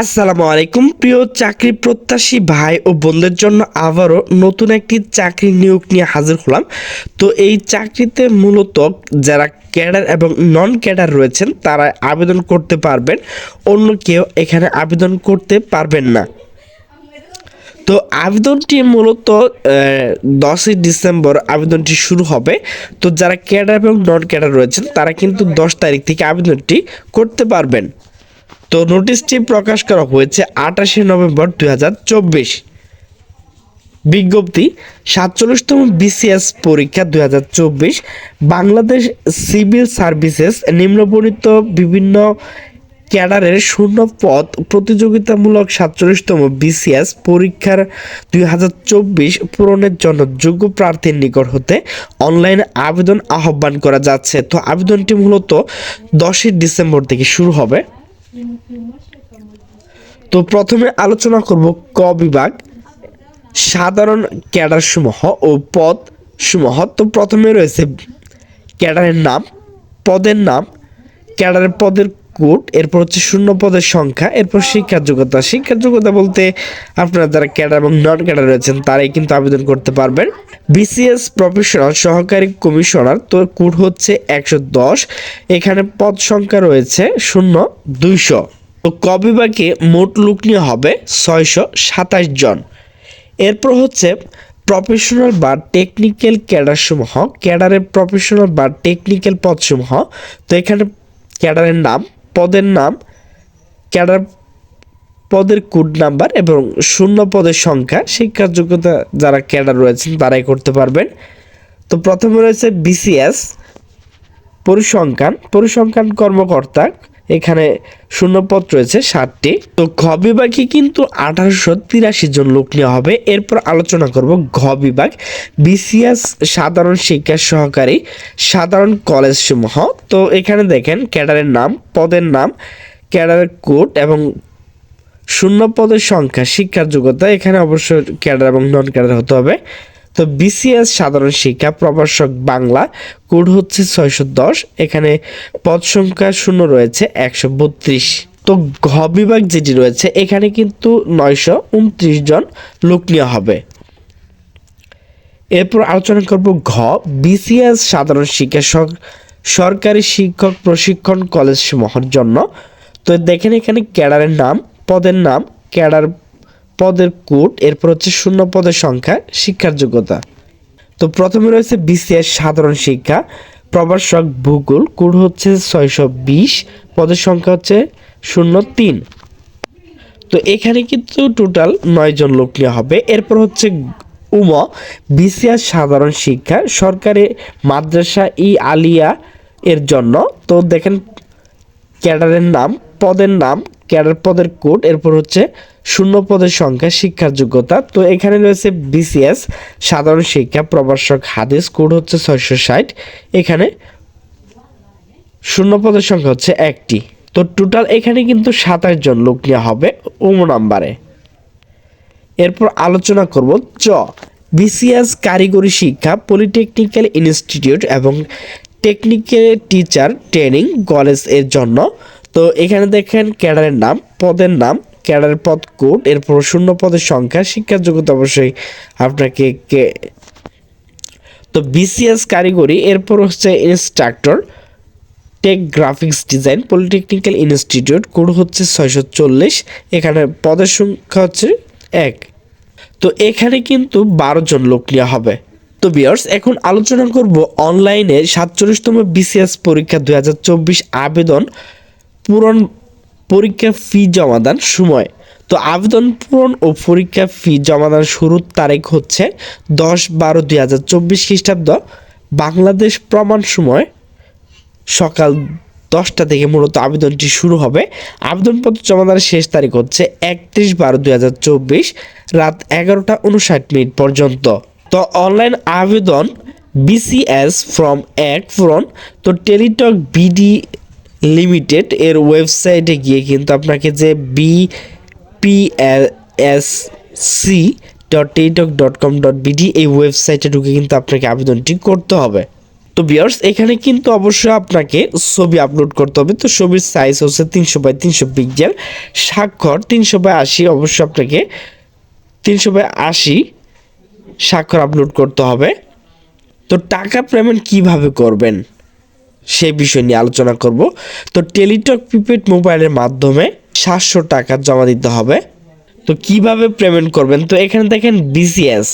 আসসালামু আলাইকুম। প্রিয় চাকরি প্রত্যাশী ভাই ও বোনদের জন্য আবারও নতুন একটি চাকরি নিয়োগ নিয়ে হাজির হলাম। তো এই চাকরিতে মূলত যারা ক্যাডার এবং নন ক্যাডার রয়েছেন, তারা আবেদন করতে পারবেন, অন্য কেউ এখানে আবেদন করতে পারবেন না। তো আবেদনটি মূলত দশই ডিসেম্বর আবেদনটি শুরু হবে। তো যারা ক্যাডার এবং নন ক্যাডার রয়েছেন, তারা কিন্তু দশ তারিখ থেকে আবেদনটি করতে পারবেন। তো নোটিশটি প্রকাশ করা হয়েছে আঠাশে নভেম্বর দুই হাজার চব্বিশ। বিজ্ঞপ্তি, সাতচল্লিশতম বিসিএস পরীক্ষা দুই হাজার চব্বিশ, বাংলাদেশ সিভিল সার্ভিসেস নিম্নবর্ণিত বিভিন্ন ক্যাডারের শূন্য পদ প্রতিযোগিতামূলক সাতচল্লিশতম বিসিএস পরীক্ষার দুই হাজার চব্বিশ পূরণের জন্য যোগ্য প্রার্থীর নিকট হতে অনলাইন আবেদন আহ্বান করা যাচ্ছে। তো আবেদনটি মূলত দশই ডিসেম্বর থেকে শুরু হবে। তো প্রথমে আলোচনা করব ক বিভাগ, সাধারণ ক্যাডার সমূহ ও পদ সমূহ তো প্রথমে রয়েছে ক্যাডারের নাম, পদের নাম, ক্যাডারের পদের কোড, এরপর হচ্ছে শূন্য পদের সংখ্যা, এরপর শিক্ষার যোগ্যতা। শিক্ষার যোগ্যতা বলতে আপনারা যারা ক্যাডার এবং নন ক্যাডার রয়েছেন, তারাই কিন্তু আবেদন করতে পারবেন। বিসিএস প্রফেশনাল সহকারী কমিশনার তো কোট হচ্ছে একশো দশ। এখানে পদ সংখ্যা রয়েছে শূন্য, দুইশো। তো ক বিভাগে মোট লোক নিয়ে হবে ছয়শো সাতাশ জন। এরপর হচ্ছে প্রফেশনাল বা টেকনিক্যাল ক্যাডার সমূহ, ক্যাডারের প্রফেশনাল বা টেকনিক্যাল পদসমূহ। তো এখানে ক্যাডারের নাম পদের নাম, ক্যাডার পদের কোড নাম্বার এবং শূন্য পদের সংখ্যা শিক্ষার যোগ্যতা যারা ক্যাডার রয়েছেন তারাই করতে পারবেন। তো প্রথমে রয়েছে বিসিএস পরিসংখ্যান। পরিসংখ্যান কর্মকর্তা এখানে শূন্যপদ রয়েছে সাতটি। তো ঘ বিভাগে কিন্তু আঠারোশো তিরাশি জন লোক নেওয়া হবে। এরপর আলোচনা করব ঘ বিভাগ। বিসিএস সাধারণ শিক্ষা সহকারী সাধারণ কলেজ সমূহ তো এখানে দেখেন ক্যাডারের নাম, পদের নাম, ক্যাডারের কোড এবং শূন্য পদের সংখ্যা, শিক্ষার যোগ্যতা। এখানে অবশ্যই ক্যাডার এবং নন ক্যাডার হতে হবে। তো বিসিএস সাধারণ শিক্ষা প্রভাষক বাংলা, কোড হচ্ছে ছয়শো দশ, এখানে পদ সংখ্যা শূন্য রয়েছে, একশো বত্রিশ। তো ঘ বিভাগ যেটি রয়েছে, এখানে কিন্তু নয়শো উনত্রিশ জন লোক নেওয়া হবে। এরপর আলোচনা করব ঘ বিসিএস সাধারণ শিক্ষা সর- সরকারি শিক্ষক প্রশিক্ষণ কলেজ সমূহের জন্য। তো দেখেন এখানে ক্যাডারের নাম, পদের নাম, ক্যাডার পদের কোট এরপর হচ্ছে শূন্য পদের সংখ্যা, শিক্ষার যোগ্যতা। তো প্রথমে রয়েছে বিসিএস সাধারণ শিক্ষা, প্রভাষক ভূগোল, কোড হচ্ছে ছয়শো বিশ, পদের সংখ্যা হচ্ছে শূন্য তিন। তো এখানে কিন্তু টোটাল নয় জন লোক নেওয়া হবে। এরপর হচ্ছে উম বিসিআর সাধারণ শিক্ষা, সরকারি মাদ্রাসা ই আলিয়া এর জন্য। তো দেখেন, ক্যাডারের নাম, পদের নাম ক্যাডার পদের কোড, এরপর হচ্ছে শূন্য পদের সংখ্যা, শিক্ষার যোগ্যতা। তো এখানে রয়েছে বিসিএস সাধারণ শিক্ষা প্রভাষক হাদিস, কোড হচ্ছে ছয়শো ষাট। এখানে শূন্য পদের সংখ্যা হচ্ছে একটি। তো টোটাল এখানে কিন্তু সাতাশ জন লোক নেওয়া হবে ওম নাম্বারে। এরপর আলোচনা করব চ বিসিএস কারিগরি শিক্ষা, পলিটেকনিক্যাল ইনস্টিটিউট এবং টেকনিক্যাল টিচার ট্রেনিং কলেজের জন্য তো এখানে দেখেন ক্যাডারের নাম, পদের নাম, ক্যাডারের পদ কোড, এরপর শূন্য পদের সংখ্যা, শিক্ষার যোগ্যতা অবশ্যই আপনাকে কে তো বিসিএস কারিগরি এরপর হচ্ছে instructor tech graphics design polytechnical institute code হচ্ছে ছয়শো চল্লিশ, এখানে পদের সংখ্যা হচ্ছে এক। তো এখানে কিন্তু বারো জন লোক নেওয়া হবে। তো বিয়ার্স এখন আলোচনা করব অনলাইনে সাতচল্লিশতম বিসিএস পরীক্ষা দু হাজার চব্বিশ আবেদন পূরণ পরীক্ষার ফি জমাদান সময়। তো আবেদন পূরণ ও পরীক্ষা ফি জমাদান শুরুর তারিখ হচ্ছে দশ বারো দুই হাজার চব্বিশ খ্রিস্টাব্দ। বাংলাদেশ প্রমাণ সময় সকাল দশটা থেকে মূলত আবেদনটি শুরু হবে। আবেদনপত্র জমাদানের শেষ তারিখ হচ্ছে একত্রিশ বারো দুই হাজার চব্বিশ রাত এগারোটা উনষাট মিনিট পর্যন্ত। তো অনলাইন আবেদন বিসিএস ফ্রম এক ফ্রন, তো টেলিটক বিডি লিমিটেড এর ওয়েবসাইটে গিয়ে কিন্তু আপনাকে যে B P S C dot Teletalk dot com dot BD এই ওয়েবসাইটে ঢুকে কিন্তু আপনাকে আবেদনটি করতে হবে। তো বিয়ার্স এখানে কিন্তু অবশ্যই আপনাকে ছবি আপলোড করতে হবে। তো ছবির সাইজ হচ্ছে তিনশো বাই তিনশো পিক্সেল স্বাক্ষর তিনশো বাই আশি, অবশ্যই আপনাকে তিনশো বাই আশি স্বাক্ষর আপলোড করতে হবে। তো টাকা পেমেন্ট কীভাবে করবেন? সেই বিষয় নিয়ে আলোচনা করব। তো টেলিটক প্রিপেড মোবাইলের মাধ্যমে সাতশো টাকা জমা দিতে হবে। তো কীভাবে পেমেন্ট করবেন? তো এখানে দেখেন বিসিএস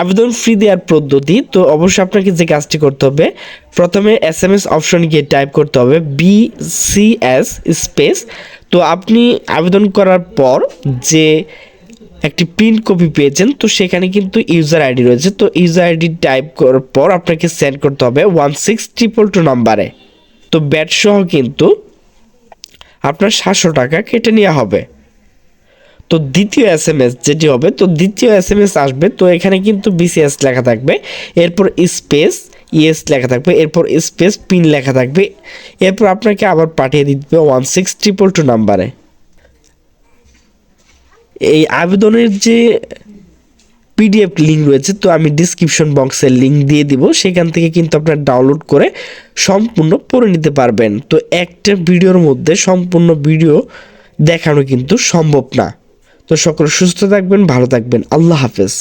আবেদন ফ্রি দেওয়ার পদ্ধতি। তো অবশ্যই আপনাকে যে কাজটি করতে হবে, প্রথমে এস এম এস অপশন গিয়ে টাইপ করতে হবে বিসিএস স্পেস তো আপনি আবেদন করার পর যে একটি প্রিন্ট কপি পেয়েছেন, তো সেখানে কিন্তু ইউজার আইডি রয়েছে। তো ইউজার আইডি টাইপ করার পর আপনাকে সেন্ড করতে হবে ওয়ান সিক্স ট্রিপল টু নাম্বারে তো ব্যাট সহ কিন্তু আপনার সাতশো টাকা কেটে নেওয়া হবে। তো দ্বিতীয় এস এম এস যেটি হবে, তো দ্বিতীয় এস এম এস আসবে, তো এখানে কিন্তু বিসিএস লেখা থাকবে। এরপর স্পেস ইএস লেখা থাকবে। এরপর স্পেস পিন লেখা থাকবে। এরপর আপনাকে আবার পাঠিয়ে দিতে হবে ওয়ান সিক্স ট্রিপল টু নাম্বারে এই আবেদনের যে পিডিএফ লিঙ্ক রয়েছে, তো আমি ডিসক্রিপশন বক্সের লিঙ্ক দিয়ে দিব। সেখান থেকে কিন্তু আপনারা ডাউনলোড করে সম্পূর্ণ পড়ে নিতে পারবেন। তো একটা ভিডিওর মধ্যে সম্পূর্ণ ভিডিও দেখানো কিন্তু সম্ভব না। তো সকলে সুস্থ থাকবেন, ভালো থাকবেন। আল্লাহ হাফেজ।